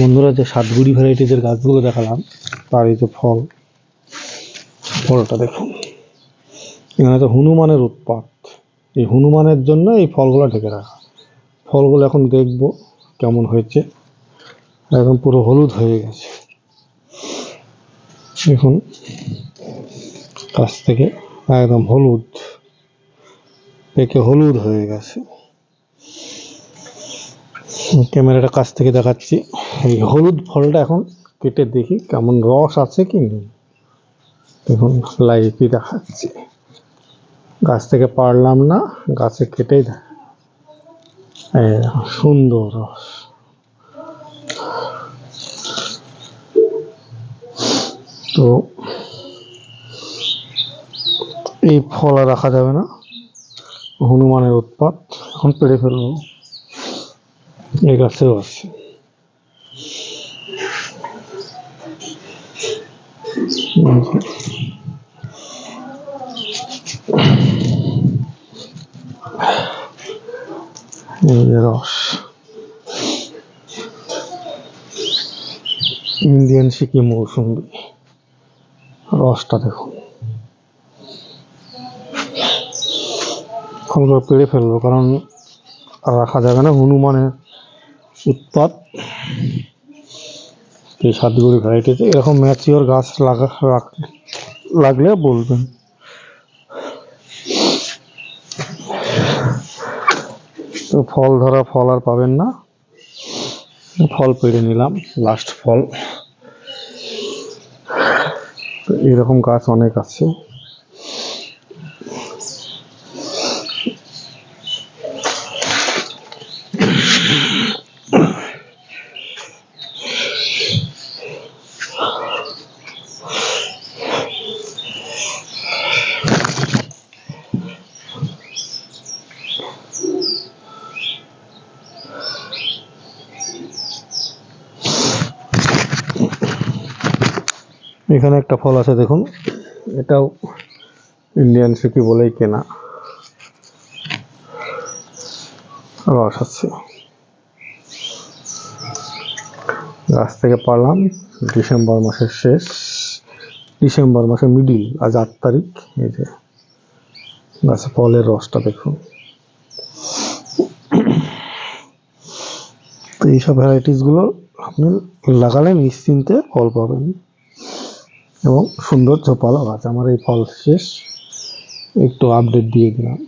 বন্ধুরা, যে সাতগুড়ি ভ্যারাইটিজের গাছগুলো দেখালাম, তার এই যে ফল, ফলটা দেখুন। এখানে তো হনুমানের উৎপাত। এই হনুমানের জন্য এই ফলগুলো ঢেকে রাখা। ফলগুলো এখন দেখব কেমন হয়েছে। একদম পুরো হলুদ হয়ে গেছে। দেখুন কাছ থেকে একদম হলুদ, পেকে হলুদ হয়ে গেছে। ক্যামেরাটা কাছ থেকে দেখাচ্ছি। এই হলুদ ফলটা এখন কেটে দেখি কেমন রস আছে কি নেই। দেখুন লাইভই দেখাচ্ছি। গাছ থেকে পারলাম না, গাছে কেটেই সুন্দর রস। তো, এই ফল রাখা যাবে না। হনুমানের উৎপাত। এখন পেড়ে ফেলব। যে। রস ইন্ডিয়ান সিকিম মৌসুম্বি রসটা দেখুন ফলগুলো পেড়ে ফেলব, কারণ রাখা যাবে না হনুমানের উৎপাত। এই সাতগুড়ি ভ্যারাইটিতে এরকম ম্যাচিওর গাছ লাগা লাগলে বলবেন। তো ফল ধরা ফল আর পাবেন না। ফল পেড়ে নিলাম লাস্ট ফল। এরকম গাছ অনেক আছে। এখানে একটা ফল আছে, দেখুন। এটাও ইন্ডিয়ান সিকি বলেই কেনা। রস আছে গাছ থেকে পারলাম। ডিসেম্বর মাসের শেষ। ডিসেম্বর মাসের মিডিল আজ আট তারিখ। এই যে, গাছে ফলের রসটা দেখুন। তো এইসব ভ্যারাইটিসগুলো আপনি লাগালে নিশ্চিন্তে ফল পাবেন। এবং সুন্দর ঝোপালো গাছ। আমার এই ফল শেষ। একটু আপডেট দিয়ে দিলাম।